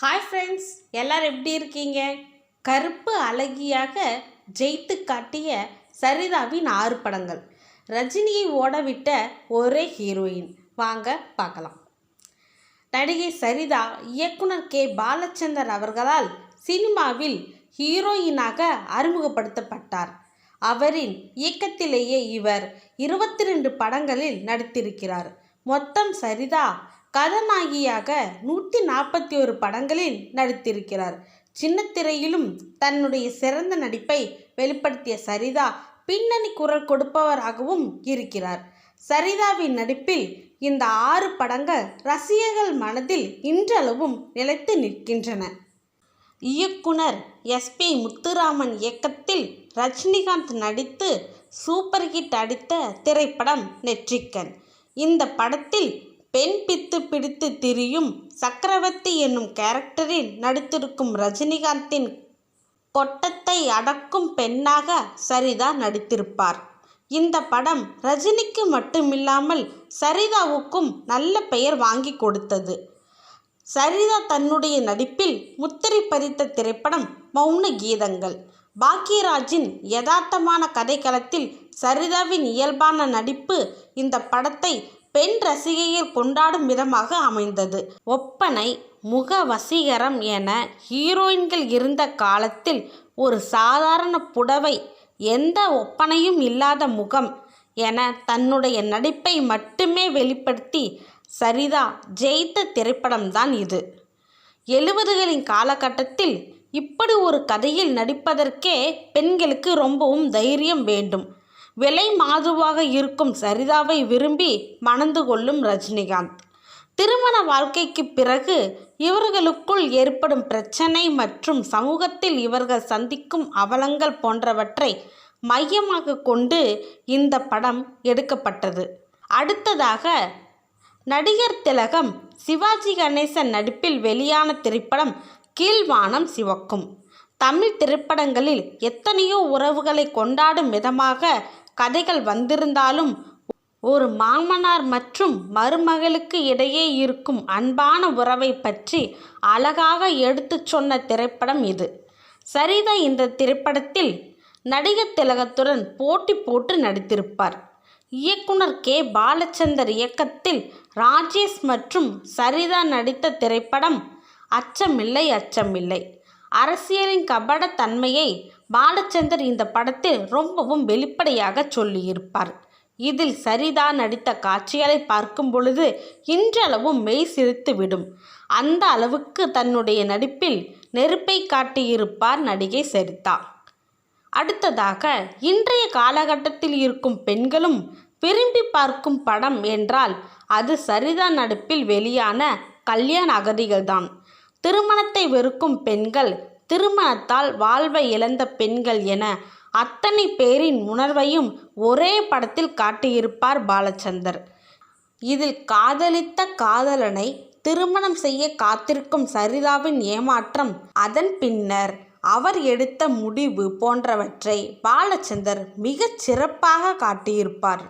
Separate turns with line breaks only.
Hi friends எல்லாரும் எப்படி இருக்கீங்க? கருப்பு அழகியாக ஜெயித்து காட்டிய சரிதாவின் ஆறு படங்கள். ரஜினியை ஓடவிட்ட ஒரே ஹீரோயின் வாங்க பார்க்கலாம். நடிகை சரிதா இயக்குனர் கே. பாலச்சந்தர் அவர்களால் சினிமாவில் ஹீரோயினாக அறிமுகப்படுத்தப்பட்டார். அவரின் இயக்கத்திலேயே இவர் இருபத்தி ரெண்டு படங்களில் நடித்திருக்கிறார். மொத்தம் சரிதா கதாநாயகியாக நூற்றி நாற்பத்தி ஒரு படங்களில் நடித்திருக்கிறார். சின்னத்திரையிலும் தன்னுடைய சிறந்த நடிப்பை வெளிப்படுத்திய சரிதா பின்னணி குரல் கொடுப்பவராகவும் இருக்கிறார். சரிதாவின் நடிப்பில் இந்த ஆறு படங்கள் ரசிகர்கள் மனதில் இன்றளவும் நிலைத்து நிற்கின்றன. இயக்குனர் எஸ்பி முத்துராமன் இயக்கத்தில் ரஜினிகாந்த் நடித்து சூப்பர் ஹிட் அடித்த திரைப்படம் நெற்றிக்கன் இந்த படத்தில் பெண் பித்து பிடித்து திரியும் சக்கரவர்த்தி என்னும் கேரக்டரில் நடித்திருக்கும் ரஜினிகாந்தின் கொட்டத்தை அடக்கும் பெண்ணாக சரிதா நடித்திருப்பார். இந்த படம் ரஜினிக்கு மட்டுமில்லாமல் சரிதாவுக்கும் நல்ல பெயர் வாங்கி கொடுத்தது. சரிதா தன்னுடைய நடிப்பில் முத்திரை பதித்த திரைப்படம் மௌன கீதங்கள். பாக்யராஜின் யதார்த்தமான கதைக்களத்தில் சரிதாவின் இயல்பான நடிப்பு இந்த படத்தை பெண் ரசிகையர் கொண்டாடும் விதமாக அமைந்தது. ஒப்பனை முக வசீகரம் என ஹீரோயின்கள் இருந்த காலத்தில் ஒரு சாதாரண புடவை எந்த ஒப்பனையும் இல்லாத முகம் என தன்னுடைய நடிப்பை மட்டுமே வெளிப்படுத்தி சரிதா ஜெயித்த திரைப்படம்தான் இது. எழுபதுகளின் காலகட்டத்தில் இப்படி ஒரு கதையில் நடிப்பதற்கே பெண்களுக்கு ரொம்பவும் தைரியம் வேண்டும். விலை மாதுவாக இருக்கும் சரிதாவை விரும்பி மணந்து கொள்ளும் ரஜினிகாந்த். திருமண வாழ்க்கைக்கு பிறகு இவர்களுக்குள் ஏற்படும் பிரச்சனை மற்றும் சமூகத்தில் இவர்கள் சந்திக்கும் அவலங்கள் போன்றவற்றை மையமாக கொண்டு இந்த படம் எடுக்கப்பட்டது. அடுத்ததாக நடிகர் திலகம் சிவாஜி கணேசன் நடிப்பில் வெளியான திரைப்படம் கீழ்வானம் சிவக்கும். தமிழ் திரைப்படங்களில் எத்தனையோ உறவுகளை கொண்டாடும் விதமாக கதைகள் வந்திருந்தாலும் ஒரு மாமனார் மற்றும் மருமகளுக்கு இடையே இருக்கும் அன்பான உறவை பற்றி அழகாக எடுத்துச் சொன்ன திரைப்படம் இது. சரிதா இந்த திரைப்படத்தில் நடிகர் திலகத்துடன் போட்டி போட்டு நடித்திருப்பார். இயக்குனர் கே. பாலச்சந்தர் இயக்கத்தில் ராஜேஷ் மற்றும் சரிதா நடித்த திரைப்படம் அச்சமில்லை அச்சமில்லை. அரசியலின் கபடத்தன்மையை பாலச்சந்தர் இந்த படத்தில் ரொம்பவும் வெளிப்படையாக சொல்லியிருப்பார். இதில் சரிதா நடித்த காட்சிகளை பார்க்கும் பொழுது இன்றளவும் மெய் சிரித்துவிடும். அந்த அளவுக்கு தன்னுடைய நடிப்பில் நெருப்பை காட்டியிருப்பார் நடிகை சரிதா. அடுத்ததாக இன்றைய காலகட்டத்தில் இருக்கும் பெண்களும் விரும்பி பார்க்கும் படம் என்றால் அது சரிதா நடிப்பில் வெளியான கல்யாண அகதிகள்தான். திருமணத்தை வெறுக்கும் பெண்கள் திருமணத்தால் வாழ்வை இழந்த பெண்கள் என அத்தனை பேரின் உணர்வையும் ஒரே படத்தில் காட்டியிருப்பார் பாலச்சந்தர். இதில் காதலித்த காதலனை திருமணம் செய்ய காத்திருக்கும் சரிதாவின் ஏமாற்றம் அதன் பின்னர் அவர் எடுத்த முடிவு போன்றவற்றை பாலச்சந்தர் மிகச் சிறப்பாக காட்டியிருப்பார்.